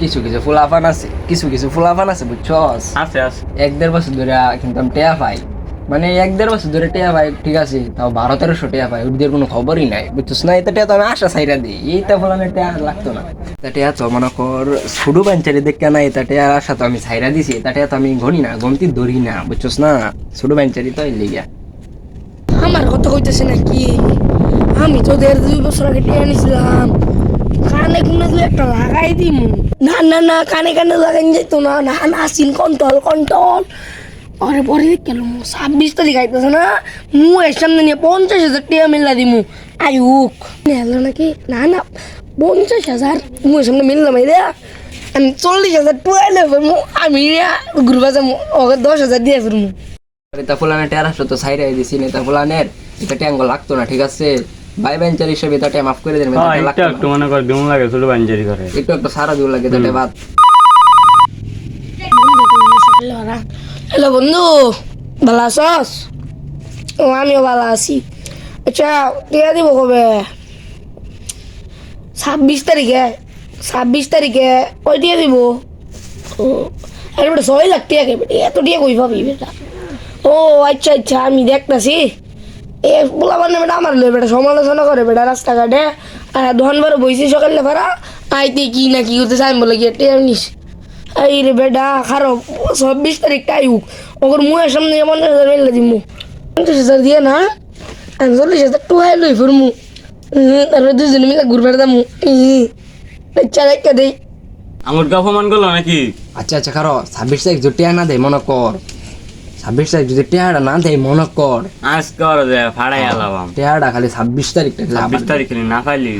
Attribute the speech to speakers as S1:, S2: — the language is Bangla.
S1: কিছু কিছু ফুলাফান আছে কিছু কিছু ফুলাফান আছে বুঝছস?
S2: আছে আছে।
S1: এক দেড় বছর ধরে কিন্তু আমি টেয়া পাই। মানে এক দেড় বছর ধরে টেয়া পাই ঠিক আছে তাও বারো তেরোশো টেয়া পাই ওদের কোনো খবরই নাই বুঝছিস? না এটা টেয়া তো আমি আশা সাইরা দিই এইটা ফলানে টেয়া লাগতো না। এটা টেয়া তো মনে কর সুডু বাঞ্চারি দেখে না এটা টেয়ার আশা তো আমি সাইরা দিছি এটা টেয়া তো আমি গণি না গমতি ধরি না বুঝছিস না? সুডু বাঞ্চারি তো
S3: আমার কথা কইতেছে নাকি? আমি তো দেড় দুই বছর আগে টিয়া নিছিলাম। কানে কুনে একটা লাগাই দিম। না না না, কানে কানে লাগাই যেত না। না না সিন কন্ট্রোল কন্ট্রোল। পরে পরে কেন ছাব্বিশ তারিখ আইতেছে না? মু এর সামনে নিয়ে পঞ্চাশ হাজার টিয়া মিল্লা দিমু। আয়ুক নেলো নাকি? না না, পঞ্চাশ হাজার। মু এর সামনে মিললাম এই আমি চল্লিশ হাজার টুয়াইলে ফেরমু। আমি ঘুরবা যাব দশ হাজার দিয়ে ফেরমু।
S1: এটা ফুলানে টেয়ার আসলো তো সাইরাই দিছি না এটা ফুলানের। এটা ট্যাঙ্গ লাগতো না ঠিক আছে? বাই বেঞ্চার হিসেবে এটা ট্যাম মাফ করে দেন
S2: হ্যাঁ
S1: এটা
S2: একটু মনে কর বিমল লাগে ছোট বাঞ্জারি করে।
S1: একটু একটু সারা দিও লাগে এটা বাদ।
S3: হ্যালো বন্ধু ভালো আছস? ও আমিও ভালো আছি। আচ্ছা টিয়া দিব কবে? ছাব্বিশ তারিখে ছাব্বিশ তারিখে কই টিয়া দিব? ও আরে বেটা ছয় লাখ টিয়া কে বেটা এত টিয়া কই পাবি বেটা? ও আচ্ছা আচ্ছা আমি দেখতাছি। এ বলা মানে বেটা আমার লই বেটা সমালোচনা করে বেটা রাস্তাঘাটে। আর দোকানবার বইছি সকালে ভাড়া আইতে কি না কি করতেছে আমি বলে গিয়ে টিয়া নিস? এই রে বেটা খারো চব্বিশ তারিখ আইউক। ওর মুয়ের সামনে পঞ্চাশ হাজার মেলে দিমু। পঞ্চাশ হাজার দিয়ে না আমি চল্লিশ হাজার টুহাই লই ফিরমু। তারপরে দুজনে মিলে ঘুরবার দামু বাচ্চা দেখা দেই।
S2: আমার গা অপমান করল নাকি?
S1: আচ্ছা আচ্ছা কারও ছাব্বিশ তারিখ যদি টেয়া না দেয় মনে কর। ছাব্বিশ তারিখ যদি টেহাড়া না দেয় মনে কর।
S2: আজ কর ফাড়াই আলাম
S1: টেহাড়া খালি ছাব্বিশ তারিখ
S2: ছাব্বিশ তারিখ না পাইলি।